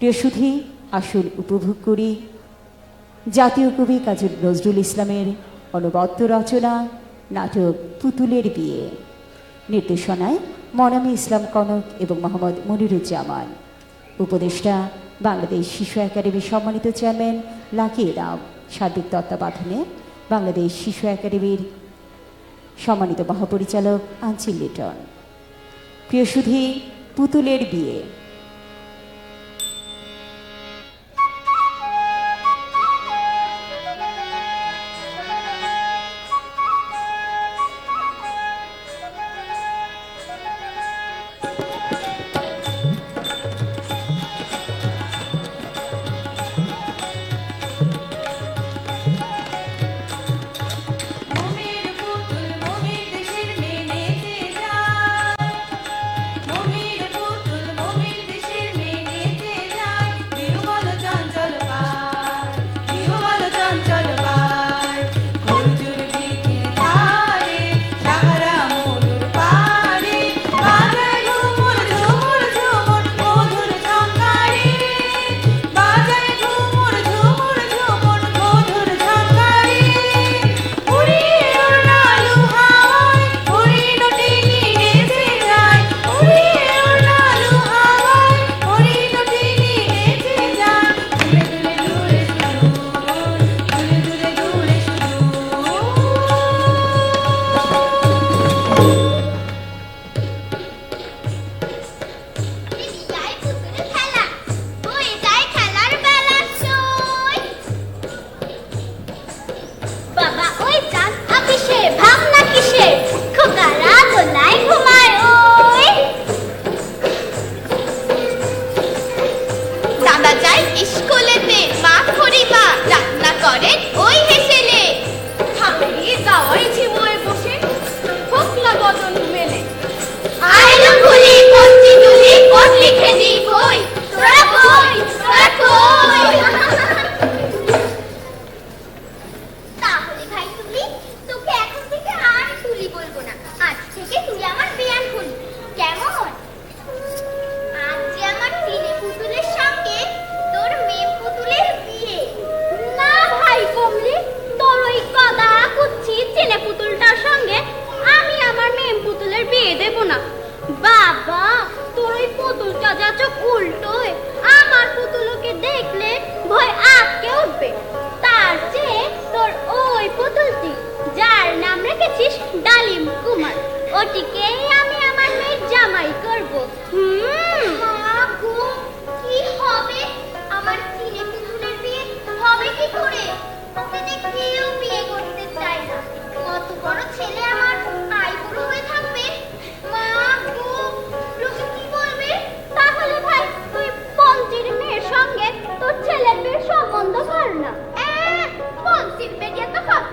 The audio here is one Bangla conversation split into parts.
প্রিয় সুধি, আসুন উপভোগ করি। জাতীয় কবি কাজী নজরুল ইসলামের অনবদ্য রচনা, নাটক পুতুলের বিয়ে। নির্দেশনায় মনামি ইসলাম কনক এবং মোহাম্মদ মনিরুজ্জামান। উপদেষ্টা, বাংলাদেশ শিশু একাডেমির সম্মানিত চেয়ারম্যান লাকি রাম। সার্বিক তত্ত্বাবধানে বাংলাদেশ শিশু একাডেমির সম্মানিত মহাপরিচালক আঞ্চিল লিটন। প্রিয় সুধি, পুতুলের বিয়ে।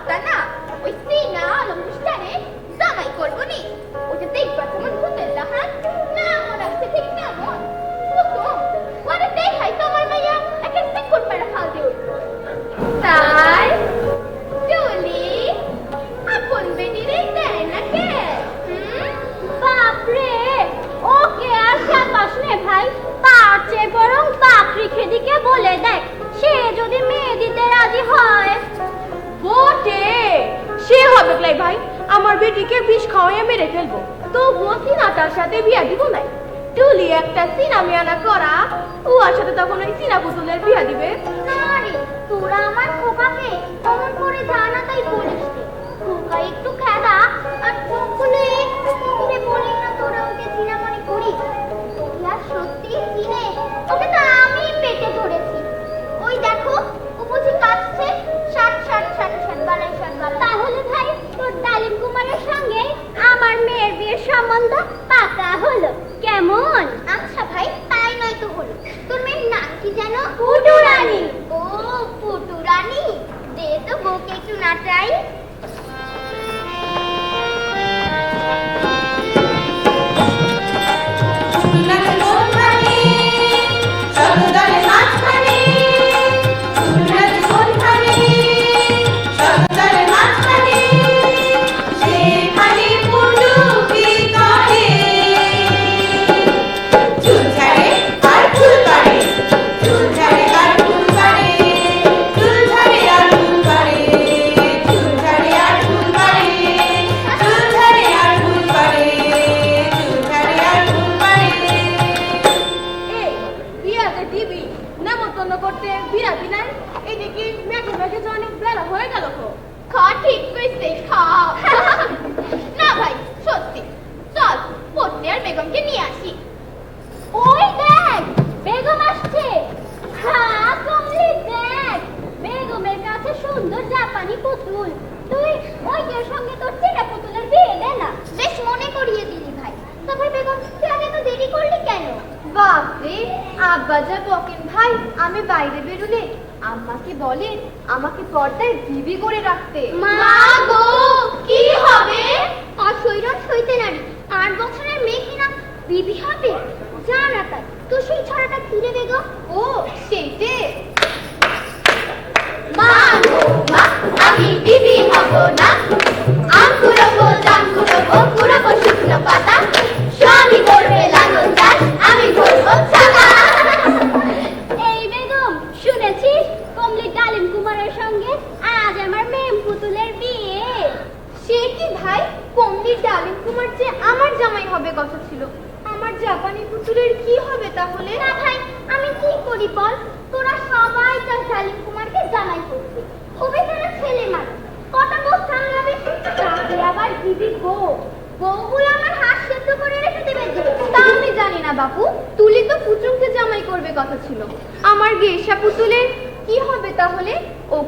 赶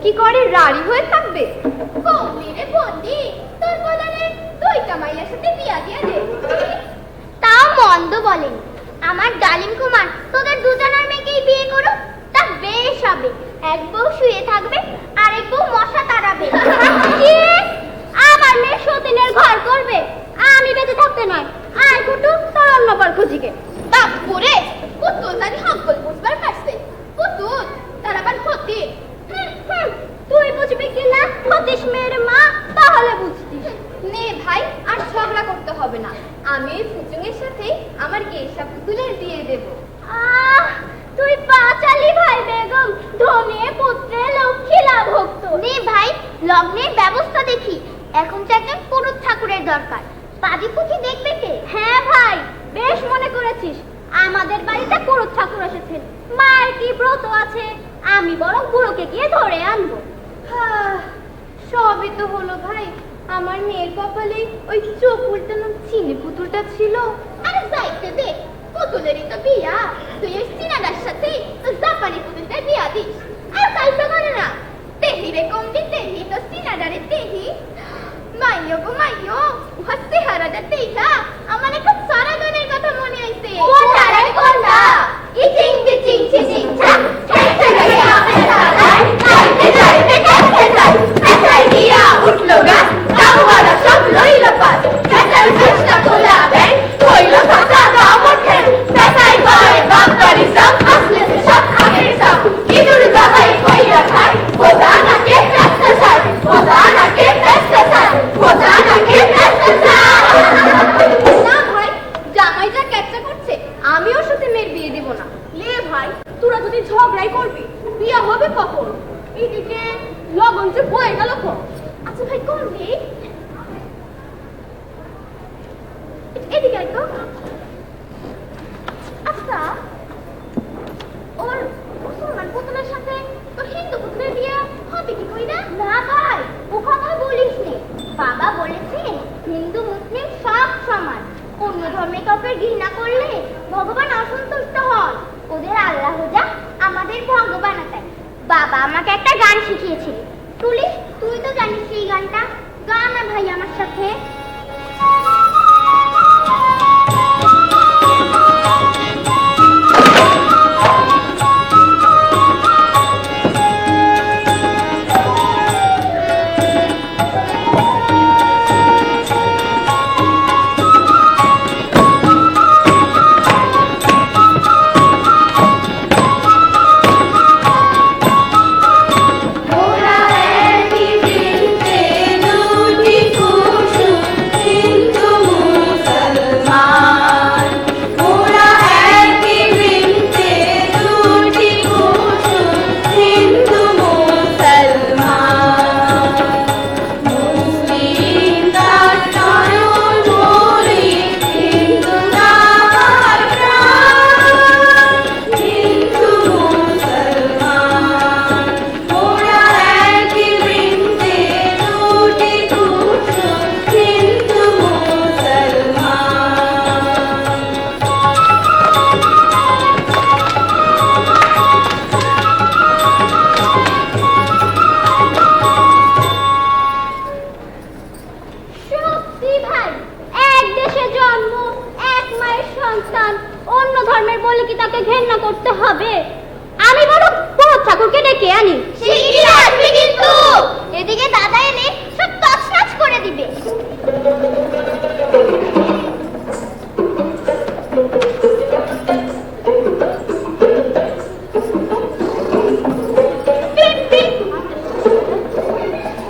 কি করে রাড়ি হয়ে থাকবে কমলি রে বন্দি, তোর দুইটা সাথে বিয়া দিয়ে দে। তাও মন্দ বলেনি। আমার ডালিম কুমার, তোদের দুজনের মেয়েকেই বিয়ে তা বেশ হবে। এক বউ শুয়ে থাকবে আর এক বউ মশা তাড়াবে? আমার মেয়ে সতীনের ঘর করবে। আমি বেঁচে থাকতে নয়। আয় কুটু, তোর অন্য পর খুঁজিকে। বাপুরে পুতুল জানি হকল বুঝবার পারছে। পুতুল তার আবার ক্ষতি। তুই বুঝবি কি না ক্ষতিস মেয়ের মা তাহলে বুঝতিস। নে ভাই আর ঝগড়া করতে হবে না। আমি পুচুংয়ের সাথে আমার গেসা পুতুলের দিয়ে দেব। আহ তুই পাঁচালি ভাই বেগম ধনে পুত্রে লক্ষ্মী লাভ ভক্ত নে ভাই লগ্নের ব্যবস্থা দেখি। এখন তো একজন পুরুষ ঠাকুরের দরকার। পাদি পুঁথি দেখবে কে? হ্যাঁ ভাই বেশ মনে করেছিস। আমাদের বাড়িতে পুরুষ ঠাকুর এসেছেন। মায়ের কি ব্রত আছে? আমি বরং বুড়োকে গিয়ে ধরে আনব। সবই তো হলো ভাই। আমার মেয়ের কপালে ওই চোখ উল্টানো চিনি পুতুলটা ছিল। আরে যাইতে দে পুতুলেরই তো বিয়া। তুই ওই সাথে তো জাপানি পুতুলটা বিয়া দিস। আর তাই তো না তেহি রে কমবি তেহি তো তেহি মাইয়ো গো মাইয়ো হস্তে হারাটা তেইটা আমার একটা সারা গানের কথা মনে আইছে। কোনটা রে কোনটা? ইচিং বিচিং চিচিং চা দিয়া উঠল গাছ তাওয়ারা সব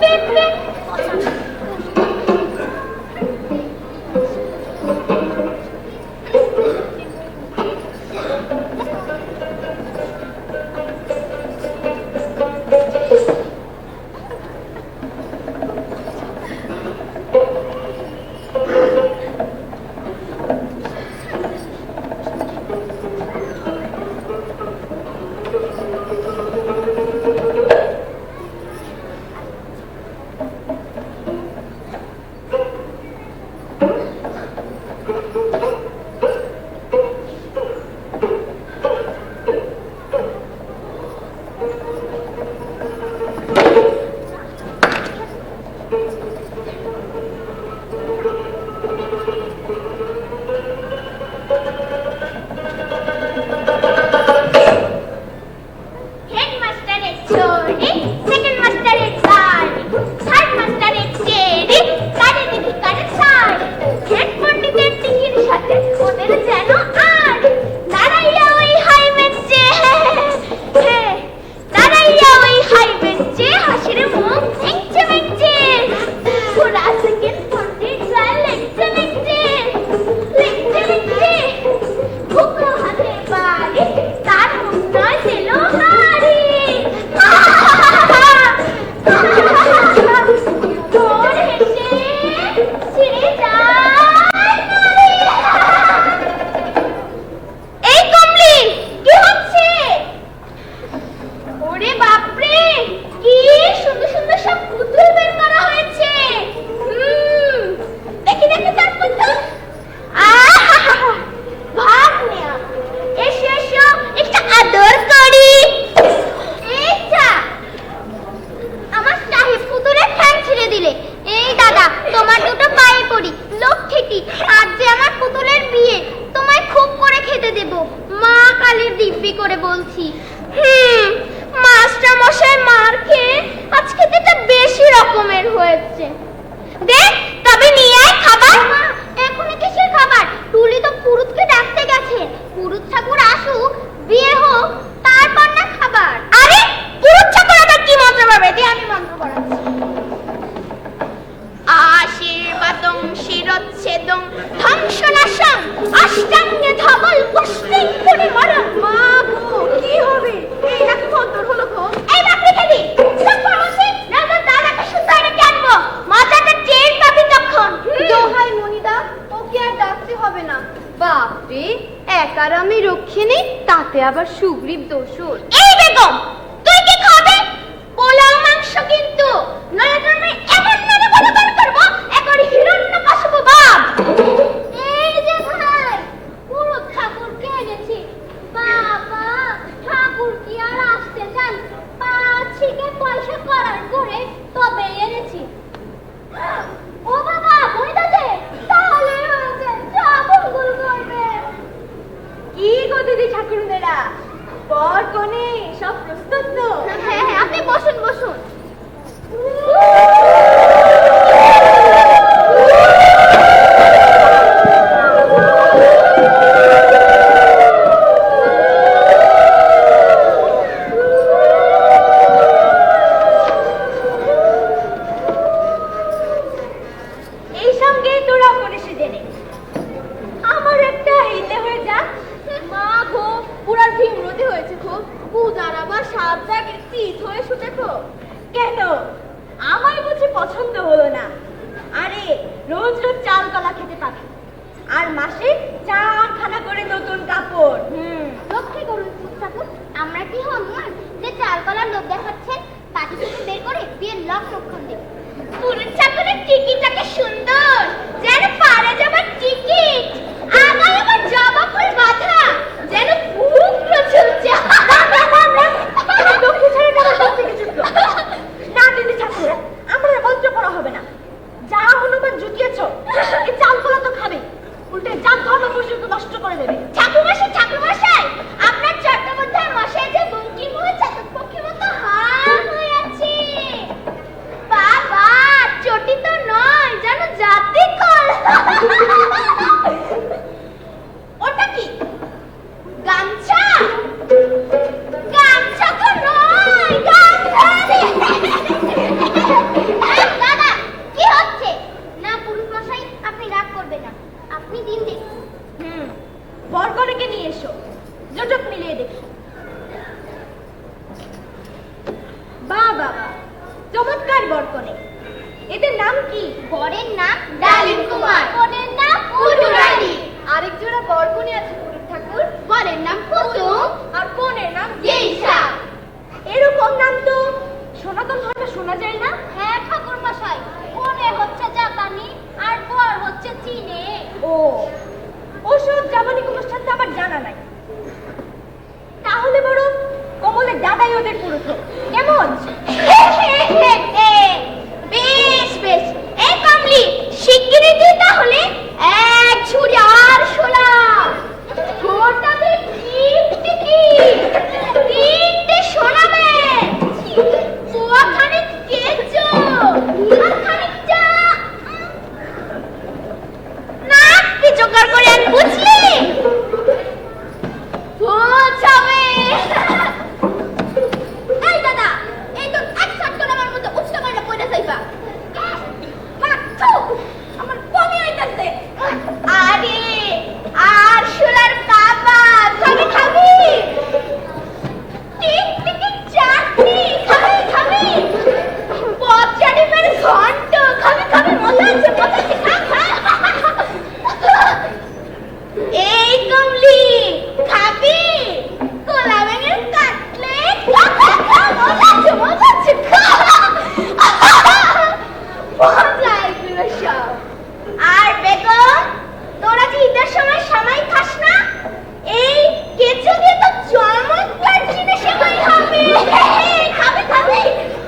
siempre. শিরচ্ছেদং ধ্বংসনাশং অষ্টাঙ্গে ধবল, পুষ্টিং মরণ। মা গো, কি হবে? এই নাকি কতর হলো গো। এই বাপরে খেলি আর ডাকতে হবে না। বাপরে, একার আমি রক্ষে নেই তাতে আবার সুগ্রীব দোষ এই বেগম গুরুদেরা বর কনে সব প্রস্তুত তো? হ্যাঁ হ্যাঁ আপনি বসুন বসুন। বরকনেকে নিয়ে এসো। জোটক মিলিয়ে দেখি। বা বাবা চমৎকার বরকনে। এদের নাম কি? বরের নাম ডালিম কুমার। কনের নাম পুটুরানি আরেক জোড়া বরকনে আছে পুরুষ ঠাকুর। বরের নাম কুতুম আর কনের নাম গেইসা এরকম নাম তো সনাতন ধর্মে শোনা যায় না? হ্যাঁ ঠাকুর মশাই কনে হচ্ছে জাপানি আর বর হচ্ছে চীনে। ও। ওসব জাপানি জানা নাই। তাহলে বরং কমলের দাদাই ওদের পুরুষ আর বেগো তোরা যে ঈদের সময় সামাই খাস না? এই কেঁচো দিয়ে তো চমৎকার জিনিস সেমাই হবে। খাবে খাবে।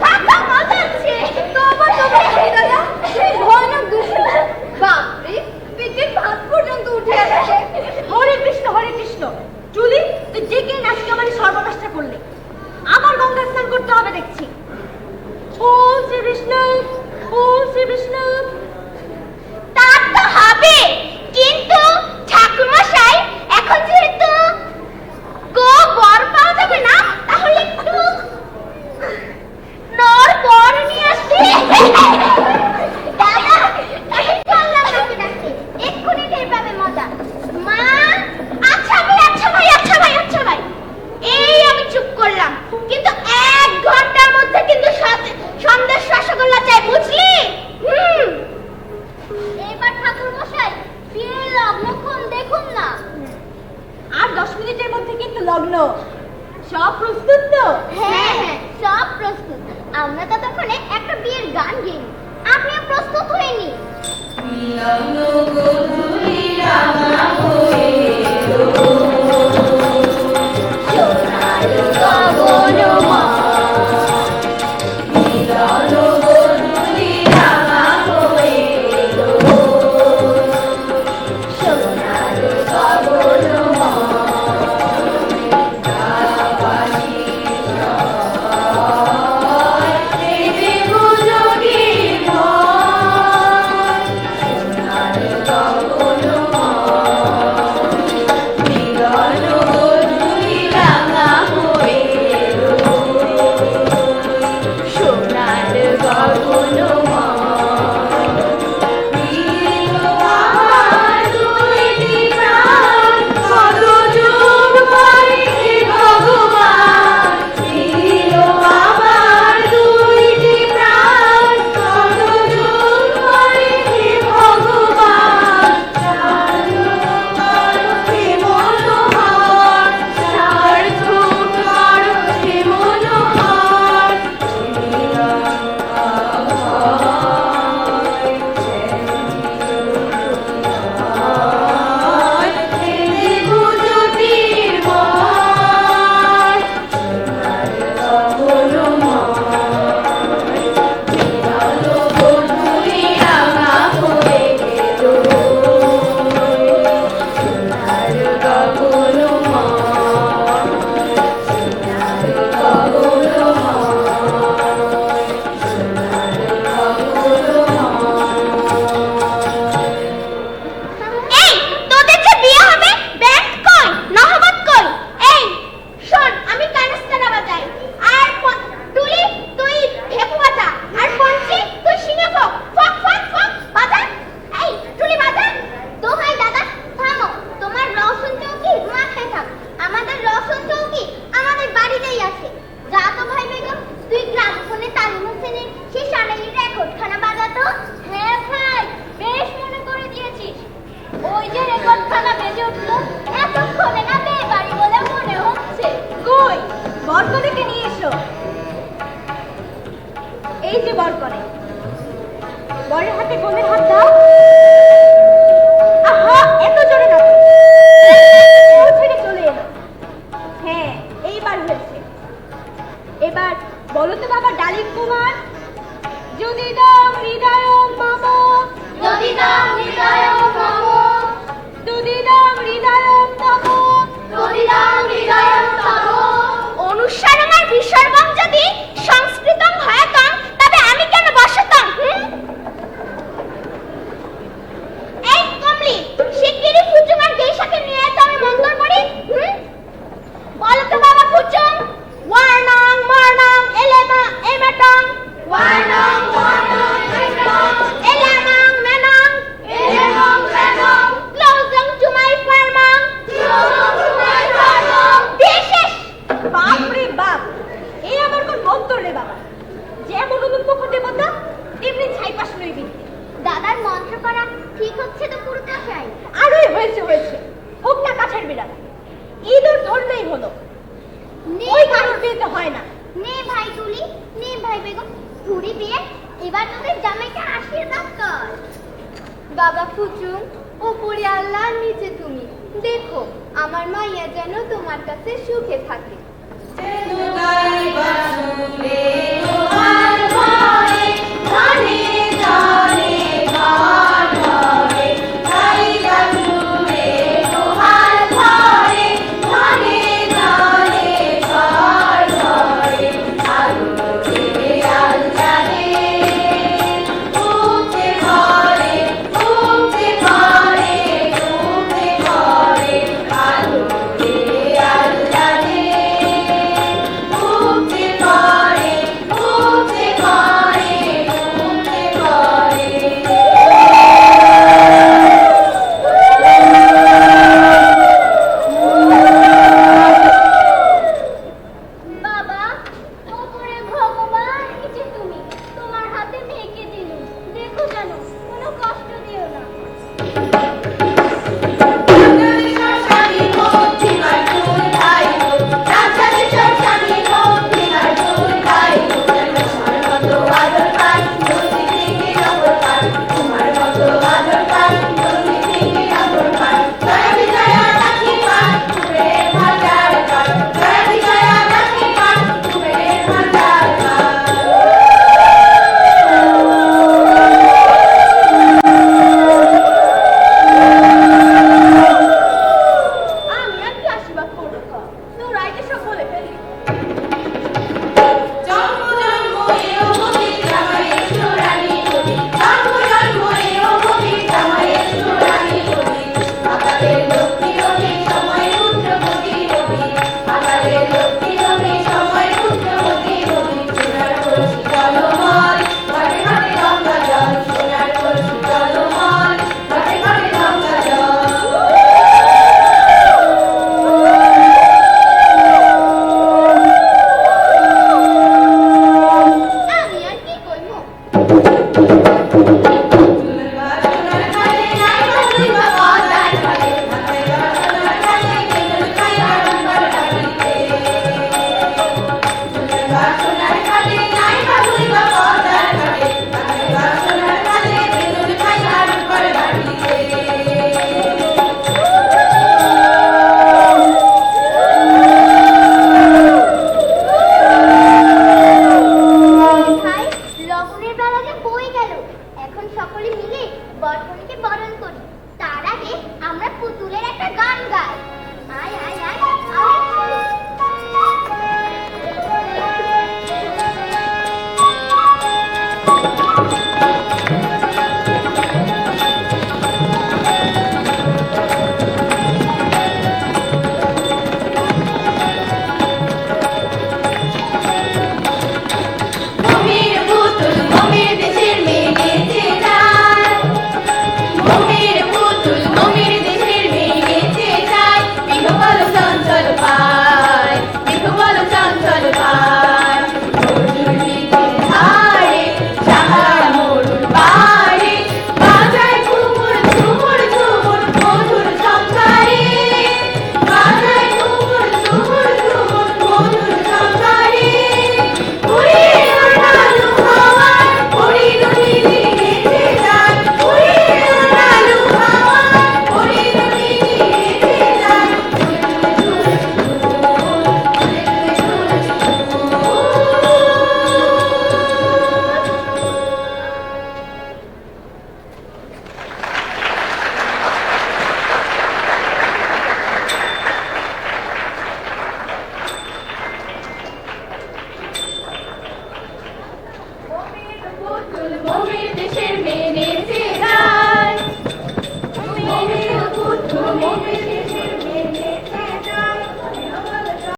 খাবে মজা আছে। তোমার তোমার দাদা, সেই ভয়ানক দুষ্ট বাপরে, পেটের ভাত পর্যন্ত উঠে আসছে। হরে কৃষ্ণ হরে কৃষ্ণ। চুলি তুই যে কে আজকে আমার সর্বনাশটা করলে। আবার গঙ্গা স্নান করতে হবে, দেখছি। ও শ্রী বিষ্ণু ও শ্রী বিষ্ণু হবে। কিন্তু ঠাকুরমশাই এখন যেহেতু